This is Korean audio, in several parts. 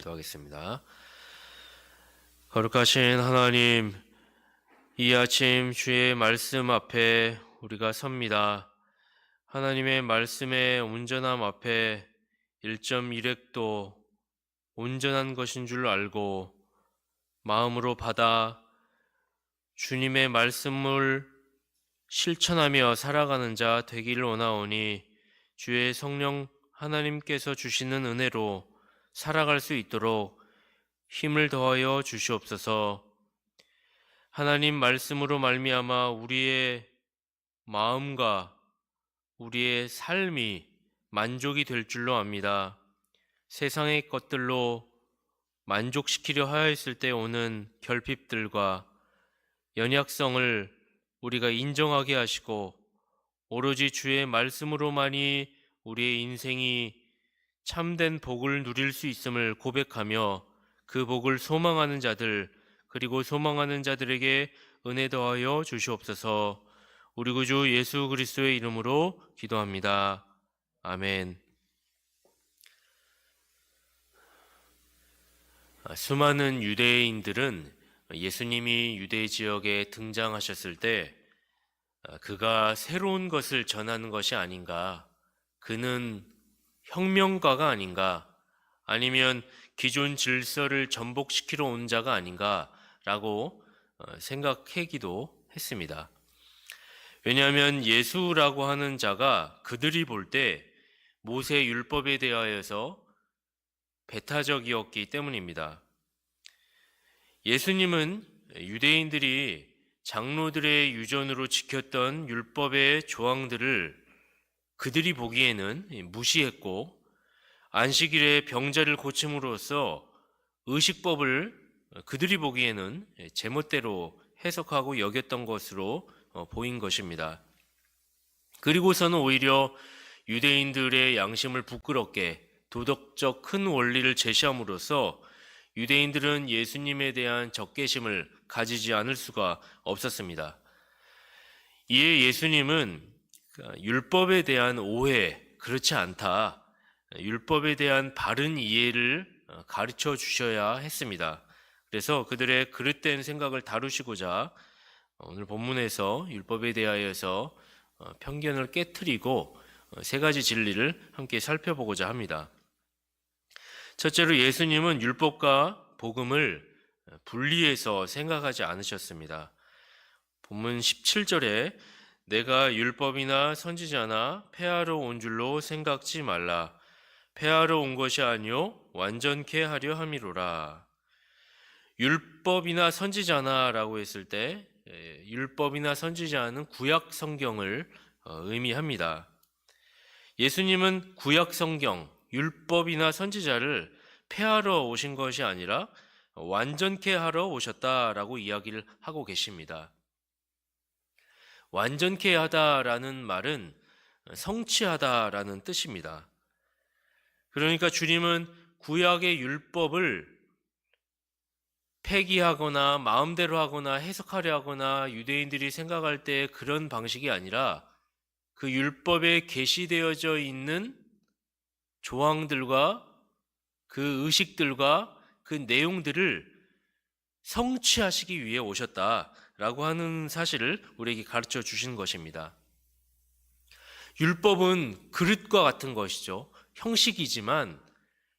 기도하겠습니다. 거룩하신 하나님, 이 아침 주의 말씀 앞에 우리가 섭니다. 하나님의 말씀의 온전함 앞에 1.1획도 온전한 것인 줄 알고 마음으로 받아 주님의 말씀을 실천하며 살아가는 자 되기를 원하오니 주의 성령 하나님께서 주시는 은혜로 살아갈 수 있도록 힘을 더하여 주시옵소서. 하나님 말씀으로 말미암아 우리의 마음과 우리의 삶이 만족이 될 줄로 압니다. 세상의 것들로 만족시키려 하였을 때 오는 결핍들과 연약성을 우리가 인정하게 하시고 오로지 주의 말씀으로만이 우리의 인생이 참된 복을 누릴 수 있음을 고백하며 그 복을 소망하는 자들 그리고 소망하는 자들에게 은혜 더하여 주시옵소서. 우리 구주 예수 그리스도의 이름으로 기도합니다. 아멘. 아, 수많은 유대인들은 예수님이 유대 지역에 등장하셨을 때 아, 그가 새로운 것을 전하는 것이 아닌가, 그는 혁명가가 아닌가, 아니면 기존 질서를 전복시키러 온 자가 아닌가라고 어, 생각하기도 했습니다. 왜냐하면 예수라고 하는 자가 그들이 볼 때 모세 율법에 대하여서 배타적이었기 때문입니다. 예수님은 유대인들이 장로들의 유전으로 지켰던 율법의 조항들을 그들이 보기에는 무시했고 안식일에 병자를 고침으로써 의식법을 그들이 보기에는 제멋대로 해석하고 여겼던 것으로 어, 보인 것입니다. 그리고서는 오히려 유대인들의 양심을 부끄럽게 도덕적 큰 원리를 제시함으로써 유대인들은 예수님에 대한 적개심을 가지지 않을 수가 없었습니다. 이에 예수님은 그 율법에 대한 오해, 그렇지 않다. 율법에 대한 바른 이해를 어, 가르쳐 주셔야 했습니다. 그래서 그들의 그릇된 생각을 다루시고자 오늘 본문에서 율법에 대하여서 어, 편견을 깨뜨리고 어, 세 가지 진리를 함께 살펴보고자 합니다. 첫째로 예수님은 율법과 복음을 분리해서 생각하지 않으셨습니다. 본문 17절에 내가 율법이나 선지자나 폐하러 온 줄로 생각지 말라. 폐하러 온 것이 아니요 완전케 하려 함이로라. 율법이나 선지자나라고 했을 때 예, 율법이나 선지자는 구약 성경을 어, 의미합니다. 예수님은 구약 성경, 율법이나 선지자를 폐하러 오신 것이 아니라 완전케 하러 오셨다라고 이야기를 하고 계십니다. 완전케 하다라는 말은 성취하다라는 뜻입니다. 그러니까 주님은 구약의 율법을 폐기하거나 마음대로 하거나 해석하려 하거나 유대인들이 생각할 때 그런 방식이 아니라 그 율법에 게시되어져 있는 조항들과 그 의식들과 그 내용들을 성취하시기 위해 오셨다 라고 하는 사실을 우리에게 가르쳐 주신 것입니다. 율법은 그릇과 같은 것이죠. 형식이지만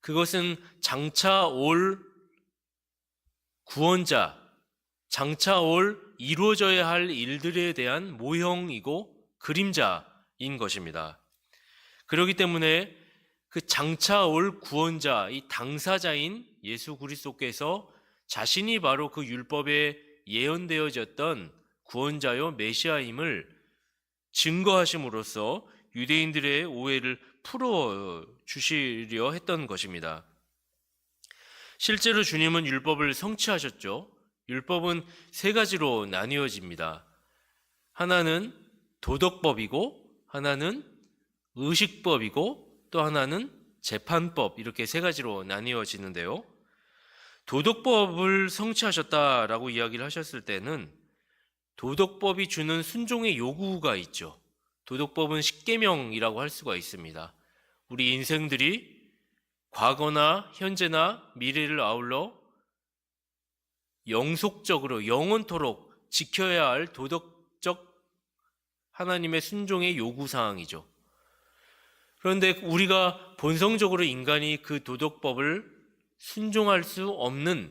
그것은 장차 올 구원자, 장차 올 이루어져야 할 일들에 대한 모형이고 그림자인 것입니다. 그렇기 때문에 그 장차 올 구원자, 이 당사자인 예수 그리스도께서 자신이 바로 그 율법에 예언되어졌던 구원자요 메시아임을 증거하심으로써 유대인들의 오해를 풀어 주시려 했던 것입니다. 실제로 주님은 율법을 성취하셨죠. 율법은 세 가지로 나뉘어집니다. 하나는 도덕법이고, 하나는 의식법이고, 또 하나는 재판법, 이렇게 세 가지로 나뉘어지는데요. 도덕법을 성취하셨다라고 이야기를 하셨을 때는 도덕법이 주는 순종의 요구가 있죠. 도덕법은 십계명이라고 할 수가 있습니다. 우리 인생들이 과거나 현재나 미래를 아울러 영속적으로 영원토록 지켜야 할 도덕적 하나님의 순종의 요구 사항이죠. 그런데 우리가 본성적으로 인간이 그 도덕법을 순종할 수 없는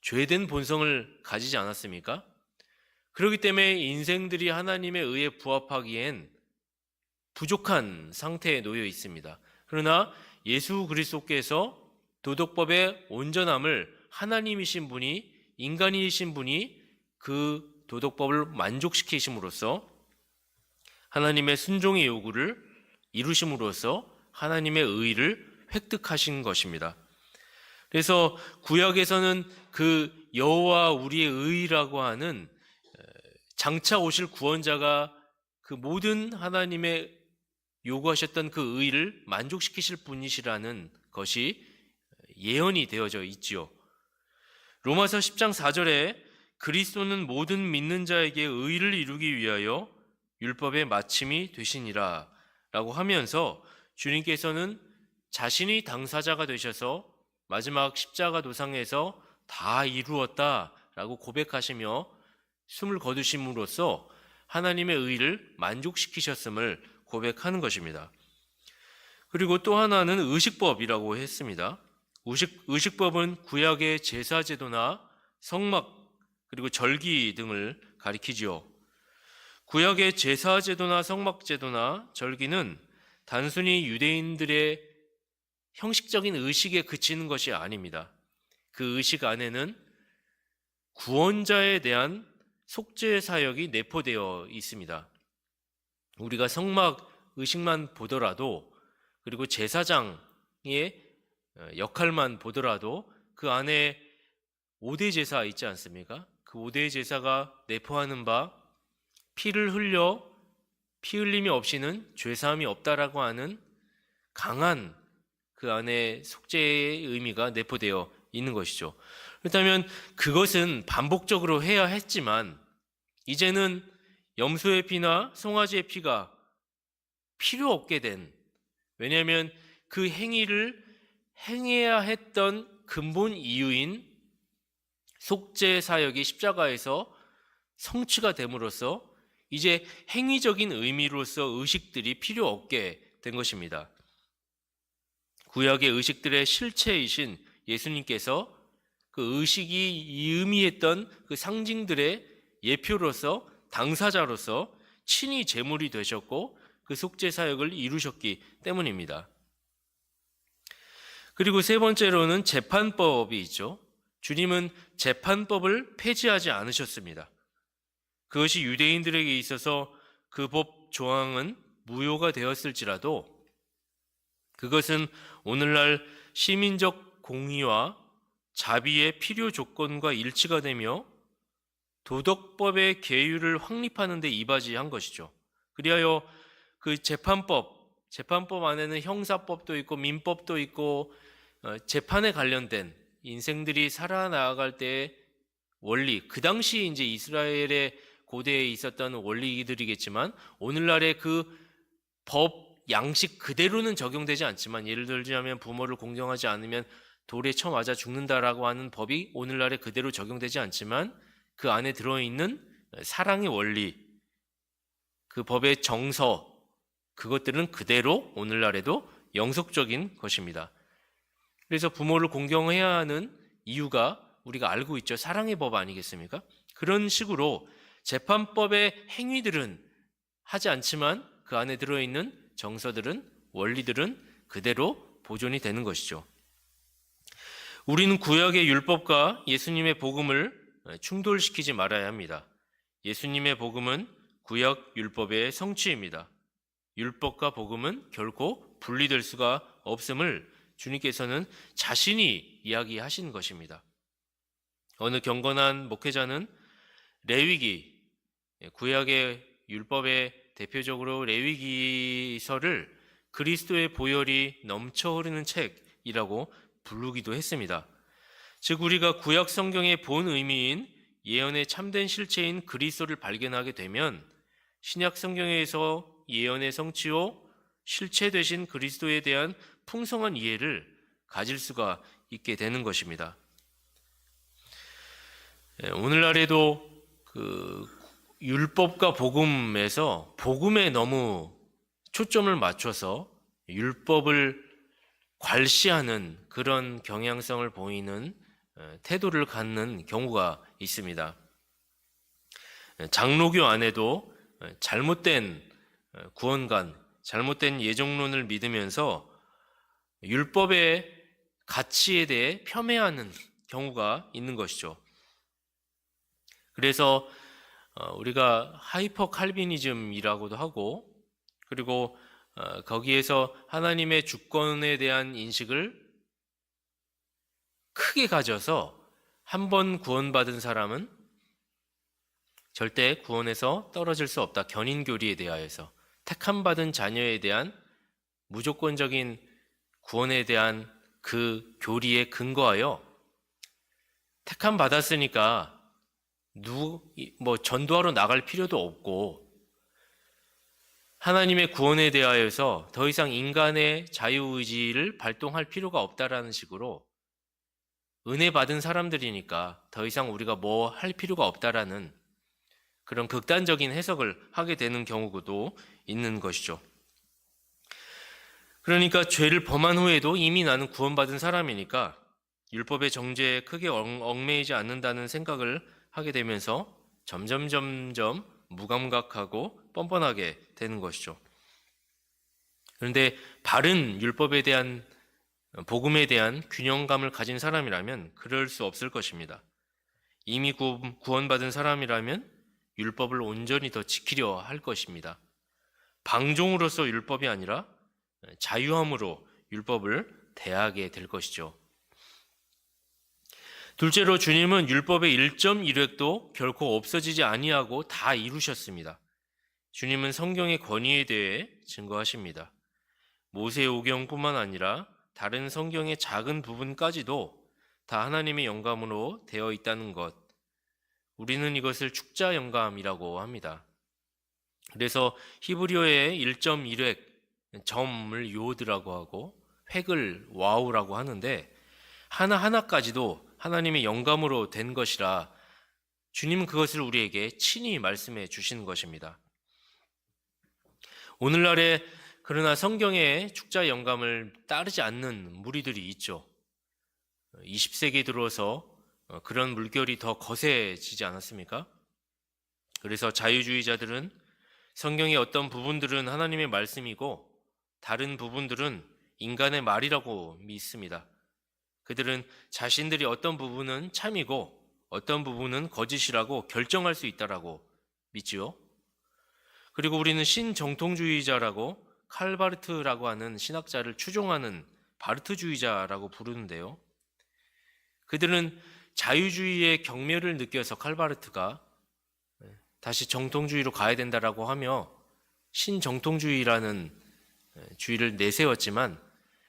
죄된 본성을 가지지 않았습니까? 그렇기 때문에 인생들이 하나님의 의에 부합하기엔 부족한 상태에 놓여 있습니다. 그러나 예수 그리스도께서 도덕법의 온전함을 하나님이신 분이 인간이신 분이 그 도덕법을 만족시키심으로써 하나님의 순종의 요구를 이루심으로써 하나님의 의를 획득하신 것입니다. 그래서 구약에서는 그 여호와 우리의 의라고 하는 장차 오실 구원자가 그 모든 하나님의 요구하셨던 그 의를 만족시키실 분이시라는 것이 예언이 되어져 있지요. 로마서 10장 4절에 그리스도는 모든 믿는 자에게 의를 이루기 위하여 율법의 마침이 되시니라 라고 하면서 주님께서는 자신이 당사자가 되셔서 마지막 십자가 도상에서 다 이루었다 라고 고백하시며 숨을 거두심으로써 하나님의 의를 만족시키셨음을 고백하는 것입니다. 그리고 또 하나는 의식법이라고 했습니다. 의식, 의식법은 구약의 제사제도나 성막 그리고 절기 등을 가리키지요. 구약의 제사제도나 성막제도나 절기는 단순히 유대인들의 형식적인 의식에 그치는 것이 아닙니다. 그 의식 안에는 구원자에 대한 속죄 사역이 내포되어 있습니다. 우리가 성막 의식만 보더라도 그리고 제사장의 역할만 보더라도 그 안에 5대 제사 있지 않습니까? 그 5대 제사가 내포하는 바 피를 흘려 피 흘림이 없이는 죄사함이 없다라고 하는 강한 그 안에 속죄의 의미가 내포되어 있는 것이죠. 그렇다면 그것은 반복적으로 해야 했지만 이제는 염소의 피나 송아지의 피가 필요 없게 된 왜냐하면 그 행위를 행해야 했던 근본 이유인 속죄 사역이 십자가에서 성취가 됨으로써 이제 행위적인 의미로서 의식들이 필요 없게 된 것입니다. 구약의 의식들의 실체이신 예수님께서 그 의식이 의미했던 그 상징들의 예표로서 당사자로서 친히 제물이 되셨고 그 속죄 사역을 이루셨기 때문입니다. 그리고 세 번째로는 재판법이 있죠. 주님은 재판법을 폐지하지 않으셨습니다. 그것이 유대인들에게 있어서 그 법 조항은 무효가 되었을지라도 그것은 오늘날 시민적 공의와 자비의 필요 조건과 일치가 되며 도덕법의 계율을 확립하는 데 이바지한 것이죠. 그리하여 그 재판법, 재판법 안에는 형사법도 있고 민법도 있고 어, 재판에 관련된 인생들이 살아나갈 때의 원리, 그 당시 이제 이스라엘의 고대에 있었던 원리들이겠지만 오늘날의 그 법 양식 그대로는 적용되지 않지만 예를 들자면 부모를 공경하지 않으면 돌에 쳐 맞아 죽는다라고 하는 법이 오늘날에 그대로 적용되지 않지만 그 안에 들어있는 사랑의 원리, 그 법의 정서, 그것들은 그대로 오늘날에도 영속적인 것입니다. 그래서 부모를 공경해야 하는 이유가 우리가 알고 있죠. 사랑의 법 아니겠습니까? 그런 식으로 재판법의 행위들은 하지 않지만 그 안에 들어있는 정서들은 원리들은 그대로 보존이 되는 것이죠. 우리는 구약의 율법과 예수님의 복음을 충돌시키지 말아야 합니다. 예수님의 복음은 구약 율법의 성취입니다. 율법과 복음은 결코 분리될 수가 없음을 주님께서는 자신이 이야기하신 것입니다. 어느 경건한 목회자는 레위기 예, 구약의 율법의 대표적으로 레위기서를 그리스도의 보혈이 넘쳐 흐르는 책이라고 부르기도 했습니다. 즉 우리가 구약 성경의 본 의미인 예언의 참된 실체인 그리스도를 발견하게 되면 신약 성경에서 예언의 성취요 실체 되신 그리스도에 대한 풍성한 이해를 가질 수가 있게 되는 것입니다. 예, 오늘날에도 그 율법과 복음에서 복음에 너무 초점을 맞춰서 율법을 괄시하는 그런 경향성을 보이는 어, 태도를 갖는 경우가 있습니다. 예, 장로교 안에도 어, 잘못된 어, 구원관, 잘못된 예정론을 믿으면서 율법의 가치에 대해 폄훼하는 경우가 있는 것이죠. 그래서 어, 우리가 하이퍼 칼비니즘이라고도 하고 그리고 어, 거기에서 하나님의 주권에 대한 인식을 크게 가져서 한 번 구원받은 사람은 절대 구원에서 떨어질 수 없다. 견인교리에 대하여서 택함 받은 자녀에 대한 무조건적인 구원에 대한 그 교리에 근거하여 택함 받았으니까 누 뭐 전도하러 나갈 필요도 없고 하나님의 구원에 대하여서 더 이상 인간의 자유의지를 발동할 필요가 없다라는 식으로 은혜 받은 사람들이니까 더 이상 우리가 뭐 할 필요가 없다라는 그런 극단적인 해석을 하게 되는 경우도 있는 것이죠. 그러니까 죄를 범한 후에도 이미 나는 구원받은 사람이니까 율법의 정죄에 크게 얽- 얽매이지 않는다는 생각을 하게 되면서 점점 점점 무감각하고 뻔뻔하게 되는 것이죠. 그런데 바른 율법에 대한 복음에 대한 균형감을 가진 사람이라면 그럴 수 없을 것입니다. 이미 구, 구원받은 사람이라면 율법을 온전히 더 지키려 할 것입니다. 방종으로서 율법이 아니라 자유함으로 율법을 대하게 될 것이죠. 둘째로 주님은 율법의 1.1획도 결코 없어지지 아니하고 다 이루셨습니다. 주님은 성경의 권위에 대해 증거하십니다. 모세 오경뿐만 아니라 다른 성경의 작은 부분까지도 다 하나님의 영감으로 되어 있다는 것. 우리는 이것을 축자 영감이라고 합니다. 그래서 히브리어의 1.1획 점을 요드라고 하고 획을 와우라고 하는데 하나하나까지도 하나님의 영감으로 된 것이라 주님은 그것을 우리에게 친히 말씀해 주시는 것입니다. 오늘날에 그러나 성경의 축자 영감을 따르지 않는 무리들이 있죠. 20세기 들어서 그런 물결이 더 거세지지 않았습니까? 그래서 자유주의자들은 성경의 어떤 부분들은 하나님의 말씀이고 다른 부분들은 인간의 말이라고 믿습니다. 그들은 자신들이 어떤 부분은 참이고 어떤 부분은 거짓이라고 결정할 수 있다라고 믿지요. 그리고 우리는 신정통주의자라고 칼바르트라고 하는 신학자를 추종하는 바르트주의자라고 부르는데요. 그들은 자유주의의 경멸을 느껴서 칼바르트가 다시 정통주의로 가야 된다라고 하며 신정통주의라는 주의를 내세웠지만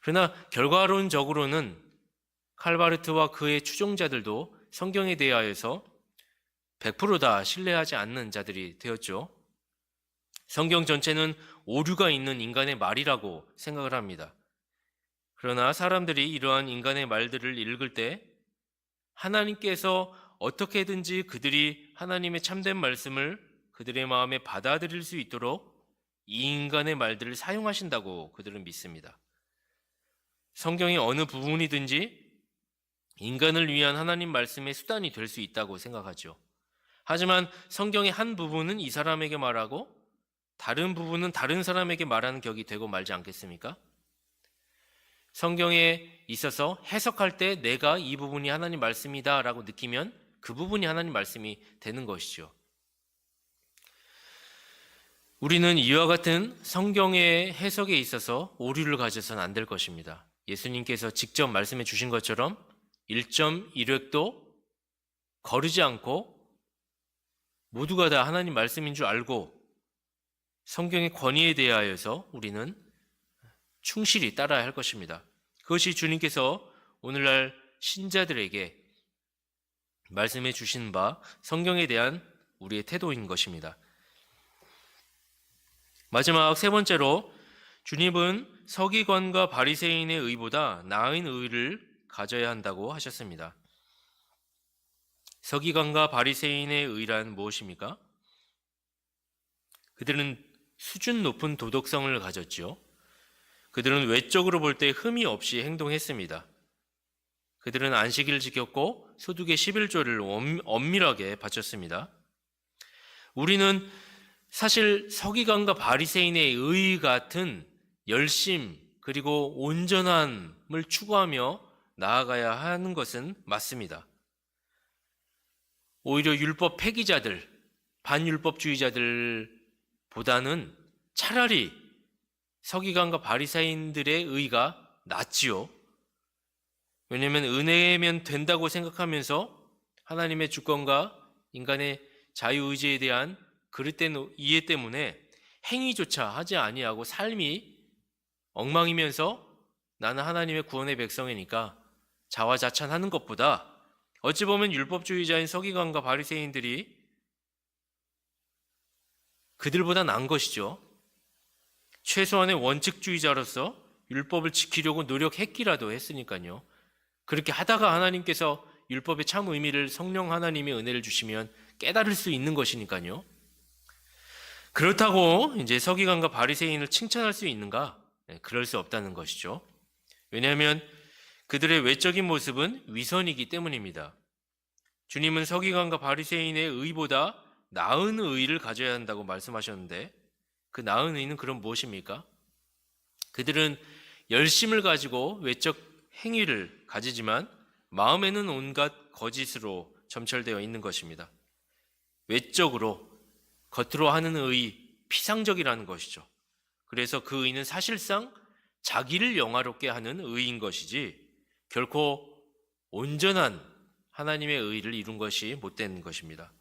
그러나 결과론적으로는 칼바르트와 그의 추종자들도 성경에 대하여서 100%다 신뢰하지 않는 자들이 되었죠. 성경 전체는 오류가 있는 인간의 말이라고 생각을 합니다. 그러나 사람들이 이러한 인간의 말들을 읽을 때 하나님께서 어떻게든지 그들이 하나님의 참된 말씀을 그들의 마음에 받아들일 수 있도록 이 인간의 말들을 사용하신다고 그들은 믿습니다. 성경의 어느 부분이든지 인간을 위한 하나님 말씀의 수단이 될 수 있다고 생각하죠. 하지만 성경의 한 부분은 이 사람에게 말하고 다른 부분은 다른 사람에게 말하는 격이 되고 말지 않겠습니까? 성경에 있어서 해석할 때 내가 이 부분이 하나님 말씀이다라고 느끼면 그 부분이 하나님 말씀이 되는 것이죠. 우리는 이와 같은 성경의 해석에 있어서 오류를 가져서는 안될 것입니다. 예수님께서 직접 말씀해 주신 것처럼 1.1획도 거르지 않고 모두가 다 하나님 말씀인 줄 알고 성경의 권위에 대하여서 우리는 충실히 따라야 할 것입니다. 그것이 주님께서 오늘날 신자들에게 말씀해 주신 바 성경에 대한 우리의 태도인 것입니다. 마지막 세 번째로 주님은 서기관과 바리새인의 의보다 나은 의를 가져야 한다고 하셨습니다. 서기관과 바리새인의 의란 무엇입니까? 그들은 수준 높은 도덕성을 가졌지요. 그들은 외적으로 볼 때 흠이 없이 행동했습니다. 그들은 안식일을 지켰고 소득의 11조를 엄밀하게 바쳤습니다. 우리는 사실 서기관과 바리새인의 의 같은 열심 그리고 온전함을 추구하며 나아가야 하는 것은 맞습니다. 오히려 율법 폐기자들, 반율법주의자들보다는 차라리 서기관과 바리새인들의 의가 낫지요. 왜냐하면 은혜면 된다고 생각하면서 하나님의 주권과 인간의 자유의지에 대한 그릇된 이해 때문에 행위조차 하지 아니하고 삶이 엉망이면서 나는 하나님의 구원의 백성이니까 자화자찬하는 것보다 어찌 보면 율법주의자인 서기관과 바리새인들이 그들보다 나은 것이죠. 최소한의 원칙주의자로서 율법을 지키려고 노력했기라도 했으니까요. 그렇게 하다가 하나님께서 율법의 참 의미를 성령 하나님의 은혜를 주시면 깨달을 수 있는 것이니까요. 그렇다고 이제 서기관과 바리새인을 칭찬할 수 있는가? 네, 그럴 수 없다는 것이죠. 왜냐하면 그들의 외적인 모습은 위선이기 때문입니다. 주님은 서기관과 바리새인의 의보다 나은 의를 가져야 한다고 말씀하셨는데 그 나은 의는 그럼 무엇입니까? 그들은 열심을 가지고 외적 행위를 가지지만 마음에는 온갖 거짓으로 점철되어 있는 것입니다. 외적으로 겉으로 하는 의 피상적이라는 것이죠. 그래서 그 의는 사실상 자기를 영화롭게 하는 의인 것이지 결코 온전한 하나님의 의를 이룬 것이 못된 것입니다.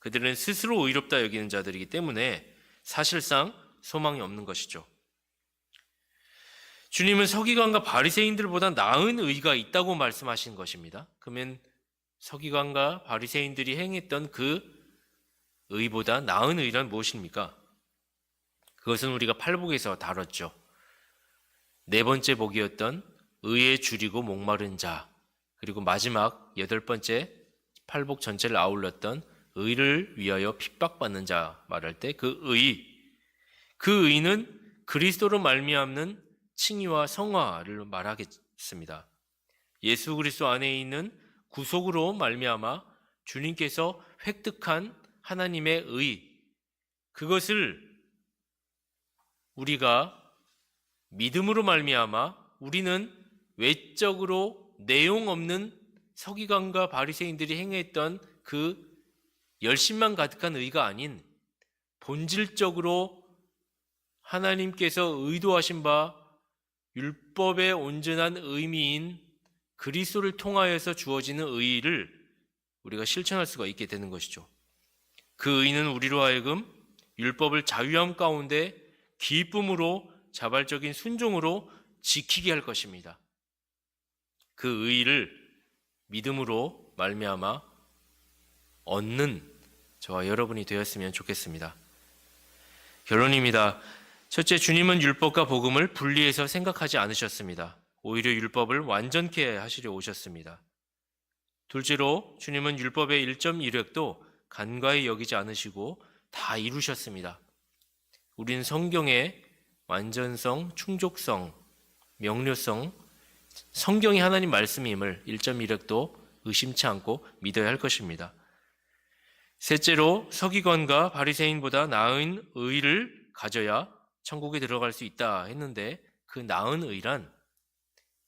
그들은 스스로 의롭다 여기는 자들이기 때문에 사실상 소망이 없는 것이죠. 주님은 서기관과 바리새인들보다 나은 의가 있다고 말씀하신 것입니다. 그러면 서기관과 바리새인들이 행했던 그 의보다 나은 의란 무엇입니까? 그것은 우리가 팔복에서 다뤘죠. 네 번째 복이었던 의에 줄이고 목마른 자, 그리고 마지막 여덟 번째 팔복 전체를 아울렀던 의를 위하여 핍박받는 자 말할 때 그 의, 그 의는 그리스도로 말미암는 칭의와 성화를 말하겠습니다. 예수 그리스도 안에 있는 구속으로 말미암아 주님께서 획득한 하나님의 의, 그것을 우리가 믿음으로 말미암아 우리는 외적으로 내용 없는 서기관과 바리새인들이 행했던 그 열심만 가득한 의가 아닌 본질적으로 하나님께서 의도하신 바 율법의 온전한 의미인 그리스도를 통하여서 주어지는 의를 우리가 실천할 수가 있게 되는 것이죠. 그 의는 우리로 하여금 율법을 자유함 가운데 기쁨으로 자발적인 순종으로 지키게 할 것입니다. 그 의를 믿음으로 말미암아 얻는 저와 여러분이 되었으면 좋겠습니다. 결론입니다. 첫째, 주님은 율법과 복음을 분리해서 생각하지 않으셨습니다. 오히려 율법을 완전케 하시려 오셨습니다. 둘째로, 주님은 율법의 1.1획도 간과히 여기지 않으시고 다 이루셨습니다. 우리는 성경의 완전성, 충족성, 명료성, 성경이 하나님 말씀임을 1.1획도 의심치 않고 믿어야 할 것입니다. 셋째로 서기관과 바리새인보다 나은 의를 가져야 천국에 들어갈 수 있다 했는데 그 나은 의란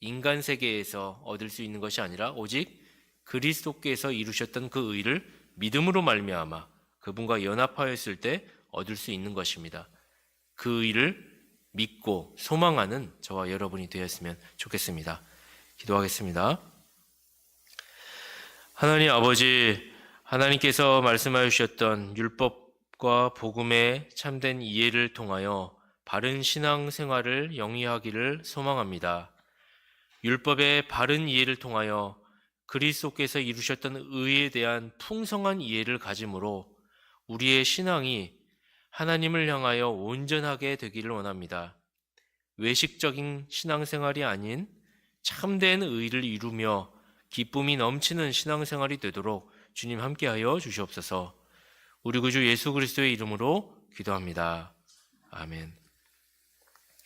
인간 세계에서 얻을 수 있는 것이 아니라 오직 그리스도께서 이루셨던 그 의를 믿음으로 말미암아 그분과 연합하였을 때 얻을 수 있는 것입니다. 그 의를 믿고 소망하는 저와 여러분이 되었으면 좋겠습니다. 기도하겠습니다. 하나님 아버지 하나님께서 말씀하여 주셨던 율법과 복음의 참된 이해를 통하여 바른 신앙 생활을 영위하기를 소망합니다. 율법의 바른 이해를 통하여 그리스도께서 이루셨던 의에 대한 풍성한 이해를 가짐으로 우리의 신앙이 하나님을 향하여 온전하게 되기를 원합니다. 외식적인 신앙생활이 아닌 참된 의를 이루며 기쁨이 넘치는 신앙생활이 되도록 주님 함께하여 주시옵소서. 우리 구주 예수 그리스도의 이름으로 기도합니다. 아멘.